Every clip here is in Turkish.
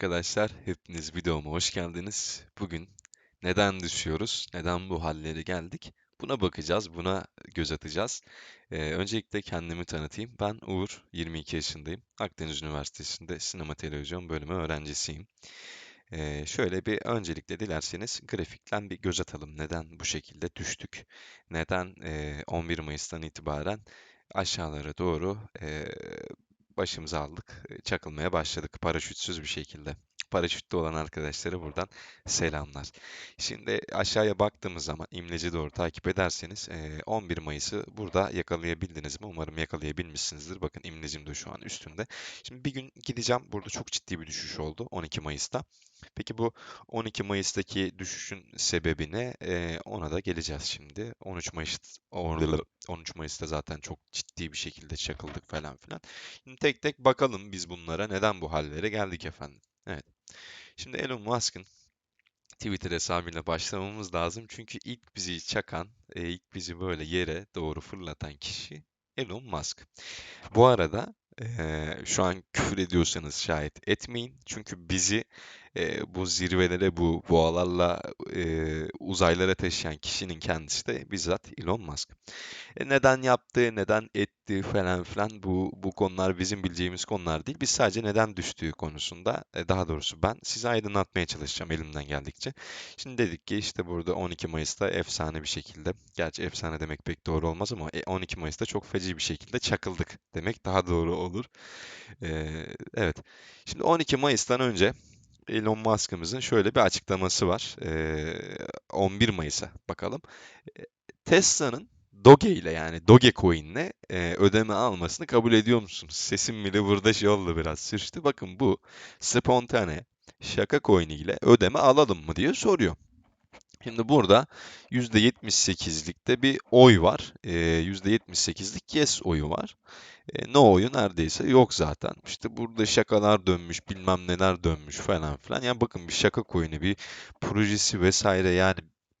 arkadaşlar, hepiniz videoma hoş geldiniz. Bugün neden düşüyoruz, neden bu hallere geldik? Buna bakacağız, buna göz atacağız. Ee, öncelikle kendimi tanıtayım. Ben Uğur, 22 yaşındayım. Akdeniz Üniversitesi'nde sinema televizyon bölümü öğrencisiyim. Ee, şöyle bir öncelikle dilerseniz grafikten bir göz atalım. Neden bu şekilde düştük? Neden e, 11 Mayıs'tan itibaren aşağılara doğru e, başımıza aldık. e, Çakılmaya başladık paraşütsüz bir şekilde. Paraşütlü olan arkadaşlara buradan selamlar. Şimdi aşağıya baktığımız zaman imleci doğru takip ederseniz e, 11 Mayıs'ı burada yakalayabildiniz mi? Umarım yakalayabilmişsinizdir. Bakın imlecim de şu an üstünde. Şimdi bir gün gideceğim. Burada çok ciddi bir düşüş oldu 12 Mayıs'ta. Peki bu 12 Mayıs'taki düşüşün sebebi ne? Ona da geleceğiz şimdi. 13 Mayıs 13 Mayıs'ta zaten çok ciddi bir şekilde çakıldık falan filan. Şimdi tek tek bakalım biz bunlara neden bu hallere geldik efendim. Evet. Şimdi Elon Musk'ın Twitter hesabıyla başlamamız lazım. Çünkü ilk bizi çakan, e, ilk bizi böyle yere doğru fırlatan kişi Elon Musk. Bu arada eee, şu an küfür ediyorsanız şayet etmeyin. Çünkü bizi eee, bu zirvelere, bu boğalarla eee, uzaylara taşıyan kişinin kendisi de bizzat Elon Musk. E, neden yaptı, neden etti falan filan bu bu konular bizim bileceğimiz konular değil. Biz sadece neden düştüğü konusunda, e, daha doğrusu ben size aydınlatmaya çalışacağım elimden geldikçe. Şimdi dedik ki işte burada 12 Mayıs'ta efsane bir şekilde, gerçi efsane demek pek doğru olmaz ama e, 12 Mayıs'ta çok feci bir şekilde çakıldık demek daha doğru olur. Ee, evet. Şimdi 12 Mayıs'tan önce Elon Musk'ımızın şöyle bir açıklaması var. Ee, 11 Mayıs'a bakalım. E, Tesla'nın Doge ile yani Dogecoin'le e, ödeme almasını kabul ediyor musunuz? Sesim bile burada şey oldu biraz sürçtü. Bakın bu spontane şaka coin ile ödeme alalım mı diye soruyor. Şimdi burada %78'likte bir oy var. E, %78'lik yes oyu var. E, no oyu neredeyse yok zaten. İşte burada şakalar dönmüş, bilmem neler dönmüş falan filan. Yani bakın bir şaka coin'i, bir projesi vesaire yani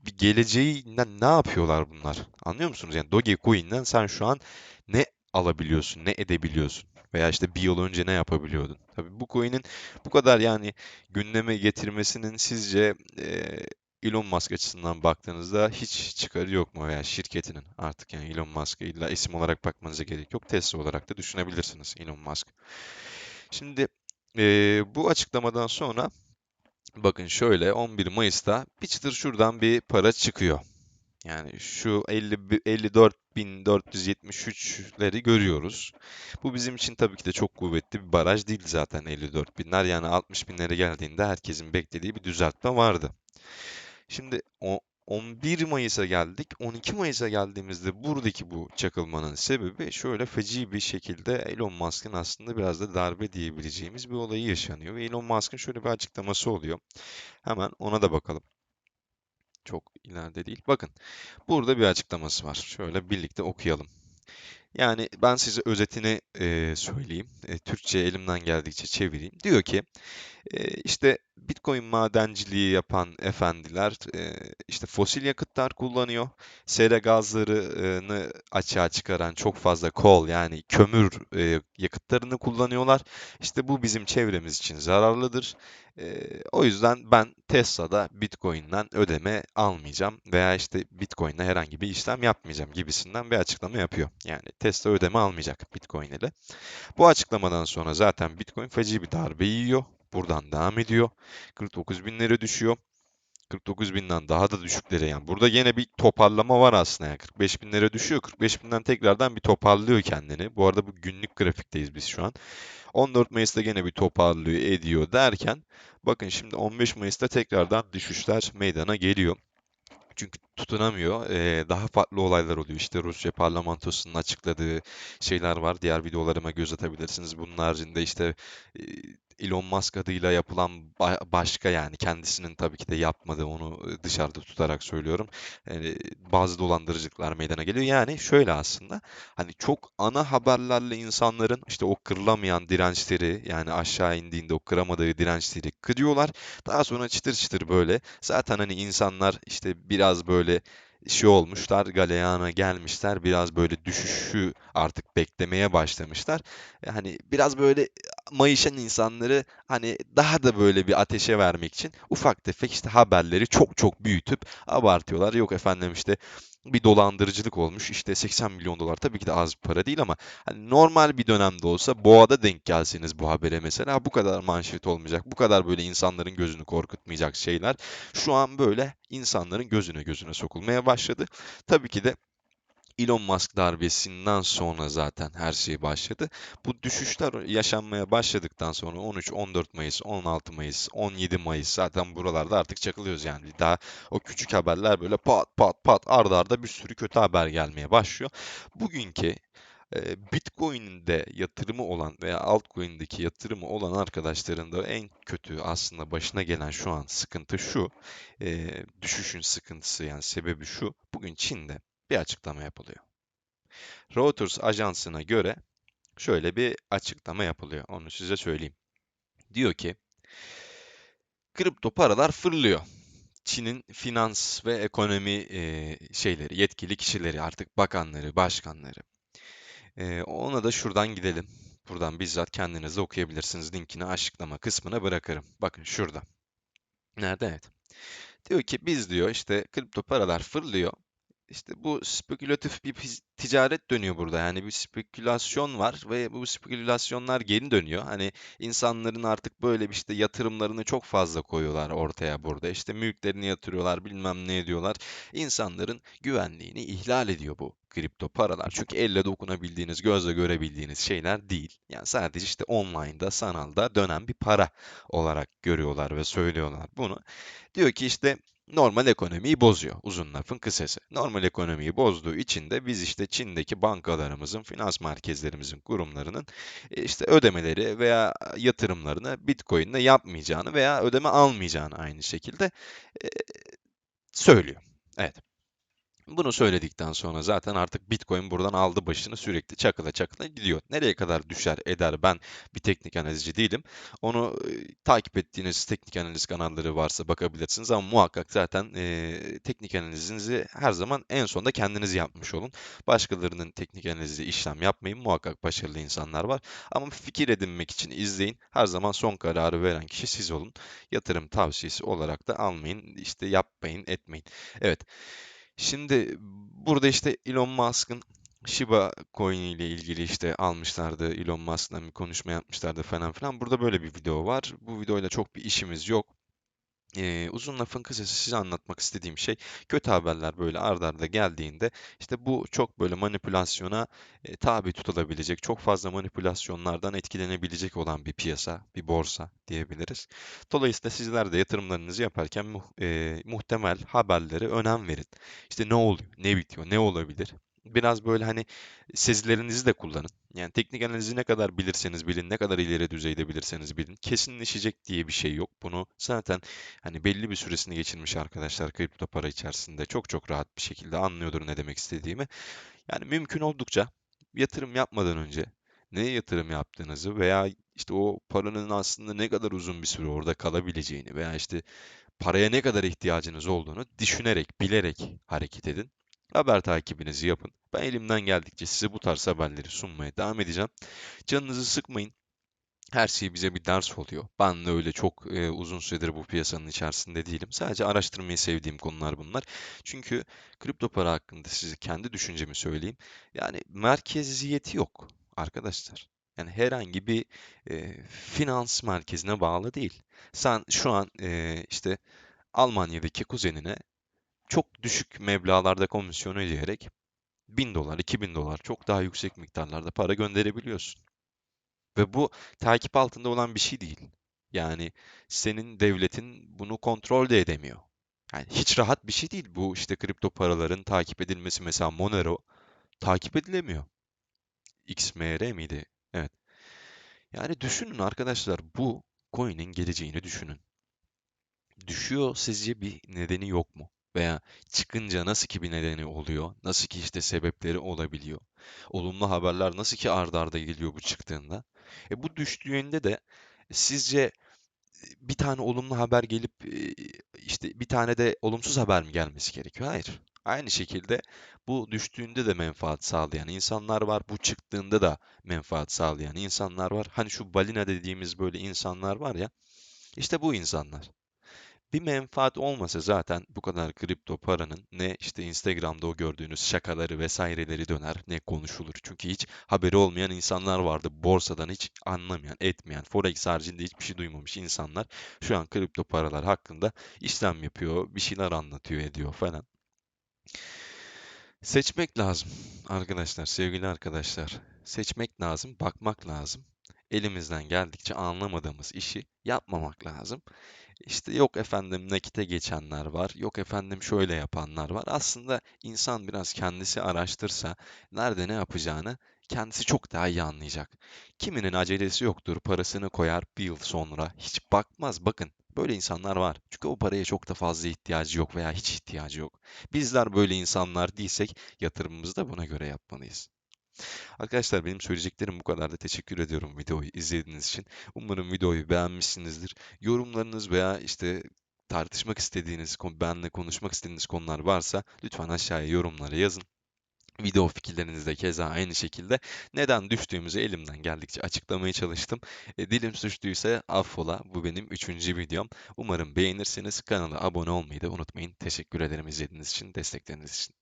bir geleceğinden ne yapıyorlar bunlar? Anlıyor musunuz? Yani Dogecoin'den sen şu an ne alabiliyorsun, ne edebiliyorsun? Veya işte bir yıl önce ne yapabiliyordun? Tabii bu coin'in bu kadar yani gündeme getirmesinin sizce e, Elon Musk açısından baktığınızda hiç çıkarı yok mu veya şirketinin artık yani Elon Musk'a illa isim olarak bakmanıza gerek yok. Tesla olarak da düşünebilirsiniz Elon Musk. Şimdi e, bu açıklamadan sonra bakın şöyle 11 Mayıs'ta bir çıtır şuradan bir para çıkıyor. Yani şu 50, 54.473'leri görüyoruz. Bu bizim için tabii ki de çok kuvvetli bir baraj değil zaten 54 binler. Yani 60 binlere geldiğinde herkesin beklediği bir düzeltme vardı. Şimdi o 11 Mayıs'a geldik. 12 Mayıs'a geldiğimizde buradaki bu çakılmanın sebebi şöyle feci bir şekilde Elon Musk'ın aslında biraz da darbe diyebileceğimiz bir olayı yaşanıyor. Ve Elon Musk'ın şöyle bir açıklaması oluyor. Hemen ona da bakalım. Çok ileride değil. Bakın burada bir açıklaması var. Şöyle birlikte okuyalım. Yani ben size özetini e, söyleyeyim. E, Türkçe elimden geldikçe çevireyim. Diyor ki e, işte Bitcoin madenciliği yapan efendiler e, işte fosil yakıtlar kullanıyor. Sera gazlarını açığa çıkaran çok fazla coal yani kömür e, yakıtlarını kullanıyorlar. İşte bu bizim çevremiz için zararlıdır. E, o yüzden ben Tesla'da Bitcoin'den ödeme almayacağım veya işte Bitcoin'le herhangi bir işlem yapmayacağım gibisinden bir açıklama yapıyor. Yani Tesla ödeme almayacak Bitcoin ile. Bu açıklamadan sonra zaten Bitcoin feci bir darbe yiyor. Buradan devam ediyor. 49 binlere düşüyor. 49 binden daha da düşüklere yani. Burada yine bir toparlama var aslında yani. 45 binlere düşüyor. 45 binden tekrardan bir toparlıyor kendini. Bu arada bu günlük grafikteyiz biz şu an. 14 Mayıs'ta gene bir toparlıyor ediyor derken bakın şimdi 15 Mayıs'ta tekrardan düşüşler meydana geliyor. Çünkü tutunamıyor. Ee, daha farklı olaylar oluyor. İşte Rusya parlamentosunun açıkladığı şeyler var. Diğer videolarıma göz atabilirsiniz. Bunun haricinde işte Elon Musk adıyla yapılan ba- başka yani kendisinin tabii ki de yapmadığı onu dışarıda tutarak söylüyorum. Yani bazı dolandırıcılıklar meydana geliyor. Yani şöyle aslında hani çok ana haberlerle insanların işte o kırılamayan dirençleri yani aşağı indiğinde o kıramadığı dirençleri kırıyorlar. Daha sonra çıtır çıtır böyle zaten hani insanlar işte biraz böyle şey olmuşlar, galeyana gelmişler. Biraz böyle düşüşü artık beklemeye başlamışlar. E, Hani biraz böyle mayışan insanları hani daha da böyle bir ateşe vermek için ufak tefek işte haberleri çok çok büyütüp abartıyorlar. Yok efendim işte bir dolandırıcılık olmuş. İşte 80 milyon dolar tabii ki de az bir para değil ama hani normal bir dönemde olsa boğada denk gelseniz bu habere mesela bu kadar manşet olmayacak. Bu kadar böyle insanların gözünü korkutmayacak şeyler şu an böyle insanların gözüne gözüne sokulmaya başladı. Tabii ki de Elon Musk darbesinden sonra zaten her şey başladı. Bu düşüşler yaşanmaya başladıktan sonra 13, 14 Mayıs, 16 Mayıs, 17 Mayıs zaten buralarda artık çakılıyoruz yani. Daha o küçük haberler böyle pat pat pat arda arda bir sürü kötü haber gelmeye başlıyor. Bugünkü e, Bitcoin'de yatırımı olan veya altcoin'deki yatırımı olan arkadaşların da en kötü aslında başına gelen şu an sıkıntı şu. e, düşüşün sıkıntısı yani sebebi şu. Bugün Çin'de bir açıklama yapılıyor. Reuters ajansına göre şöyle bir açıklama yapılıyor. Onu size söyleyeyim. Diyor ki kripto paralar fırlıyor. Çin'in finans ve ekonomi e, şeyleri, yetkili kişileri, artık bakanları, başkanları. E, ona da şuradan gidelim. Buradan bizzat kendiniz de okuyabilirsiniz. Linkini açıklama kısmına bırakırım. Bakın şurada. Nerede? Evet. Diyor ki biz diyor işte kripto paralar fırlıyor. İşte bu spekülatif bir ticaret dönüyor burada. Yani bir spekülasyon var ve bu spekülasyonlar geri dönüyor. Hani insanların artık böyle bir işte yatırımlarını çok fazla koyuyorlar ortaya burada. İşte mülklerini yatırıyorlar, bilmem ne ediyorlar. İnsanların güvenliğini ihlal ediyor bu kripto paralar. Çünkü elle dokunabildiğiniz, gözle görebildiğiniz şeyler değil. Yani sadece işte online'da, sanalda dönen bir para olarak görüyorlar ve söylüyorlar bunu. Diyor ki işte normal ekonomiyi bozuyor. Uzun lafın kısası. Normal ekonomiyi bozduğu için de biz işte Çin'deki bankalarımızın, finans merkezlerimizin, kurumlarının e, işte ödemeleri veya yatırımlarını Bitcoin'le yapmayacağını veya ödeme almayacağını aynı şekilde e, söylüyor. Evet. Bunu söyledikten sonra zaten artık Bitcoin buradan aldı başını sürekli çakıla çakıla gidiyor. Nereye kadar düşer eder ben bir teknik analizci değilim. Onu e, takip ettiğiniz teknik analiz kanalları varsa bakabilirsiniz ama muhakkak zaten e, teknik analizinizi her zaman en sonda kendiniz yapmış olun. Başkalarının teknik analizi işlem yapmayın. Muhakkak başarılı insanlar var. Ama fikir edinmek için izleyin. Her zaman son kararı veren kişi siz olun. Yatırım tavsiyesi olarak da almayın. işte yapmayın, etmeyin. Evet. Şimdi burada işte Elon Musk'ın Shiba Coin ile ilgili işte almışlardı. Elon Musk'la bir konuşma yapmışlardı falan filan. Burada böyle bir video var. Bu videoyla çok bir işimiz yok. Ee, uzun lafın kısası size anlatmak istediğim şey kötü haberler böyle ard arda geldiğinde işte bu çok böyle manipülasyona e, tabi tutulabilecek çok fazla manipülasyonlardan etkilenebilecek olan bir piyasa bir borsa diyebiliriz. Dolayısıyla sizler de yatırımlarınızı yaparken muh- e, muhtemel haberlere önem verin. İşte ne oluyor, ne bitiyor, ne olabilir? Biraz böyle hani sezilerinizi de kullanın. Yani teknik analizi ne kadar bilirseniz bilin, ne kadar ileri düzeyde bilirseniz bilin, kesinleşecek diye bir şey yok. Bunu zaten Hani belli bir süresini geçirmiş arkadaşlar kripto para içerisinde çok çok rahat bir şekilde anlıyordur ne demek istediğimi. Yani mümkün oldukça yatırım yapmadan önce neye yatırım yaptığınızı veya işte o paranın aslında ne kadar uzun bir süre orada kalabileceğini veya işte paraya ne kadar ihtiyacınız olduğunu düşünerek, bilerek hareket edin. Haber takibinizi yapın. Ben elimden geldikçe size bu tarz haberleri sunmaya devam edeceğim. Canınızı sıkmayın. Her şey bize bir ders oluyor. Ben de öyle çok e, uzun süredir bu piyasanın içerisinde değilim. Sadece araştırmayı sevdiğim konular bunlar. Çünkü kripto para hakkında size kendi düşüncemi söyleyeyim. Yani merkeziyeti yok arkadaşlar. Yani herhangi bir e, finans merkezine bağlı değil. Sen şu an e, işte Almanya'daki kuzenine çok düşük meblağlarda komisyon ödeyerek 1000 dolar, 2000 dolar çok daha yüksek miktarlarda para gönderebiliyorsun. Ve bu takip altında olan bir şey değil. Yani senin devletin bunu kontrol de edemiyor. Yani hiç rahat bir şey değil. Bu işte kripto paraların takip edilmesi mesela Monero takip edilemiyor. XMR miydi? Evet. Yani düşünün arkadaşlar bu coin'in geleceğini düşünün. Düşüyor sizce bir nedeni yok mu? Veya çıkınca nasıl ki bir nedeni oluyor? Nasıl ki işte sebepleri olabiliyor? Olumlu haberler nasıl ki ard arda geliyor bu çıktığında? E bu düştüğünde de sizce bir tane olumlu haber gelip e, işte bir tane de olumsuz haber mi gelmesi gerekiyor? Hayır. Aynı şekilde bu düştüğünde de menfaat sağlayan insanlar var. Bu çıktığında da menfaat sağlayan insanlar var. Hani şu balina dediğimiz böyle insanlar var ya. İşte bu insanlar. Bir menfaat olmasa zaten bu kadar kripto paranın ne işte Instagram'da o gördüğünüz şakaları vesaireleri döner ne konuşulur. Çünkü hiç haberi olmayan insanlar vardı. Borsadan hiç anlamayan, etmeyen, Forex haricinde hiçbir şey duymamış insanlar şu an kripto paralar hakkında işlem yapıyor, bir şeyler anlatıyor, ediyor falan. Seçmek lazım arkadaşlar, sevgili arkadaşlar. Seçmek lazım, bakmak lazım. Elimizden geldikçe anlamadığımız işi yapmamak lazım. İşte yok efendim nakite geçenler var, yok efendim şöyle yapanlar var. Aslında insan biraz kendisi araştırsa nerede ne yapacağını kendisi çok daha iyi anlayacak. Kiminin acelesi yoktur, parasını koyar bir yıl sonra hiç bakmaz. Bakın böyle insanlar var. Çünkü o paraya çok da fazla ihtiyacı yok veya hiç ihtiyacı yok. Bizler böyle insanlar değilsek yatırımımızı da buna göre yapmalıyız. Arkadaşlar benim söyleyeceklerim bu kadar da teşekkür ediyorum videoyu izlediğiniz için. Umarım videoyu beğenmişsinizdir. Yorumlarınız veya işte tartışmak istediğiniz, benimle konuşmak istediğiniz konular varsa lütfen aşağıya yorumlara yazın. Video fikirleriniz de keza aynı şekilde. Neden düştüğümüzü elimden geldikçe açıklamaya çalıştım. E, dilim suçluysa affola. Bu benim üçüncü videom. Umarım beğenirsiniz. Kanala abone olmayı da unutmayın. Teşekkür ederim izlediğiniz için, destekleriniz için.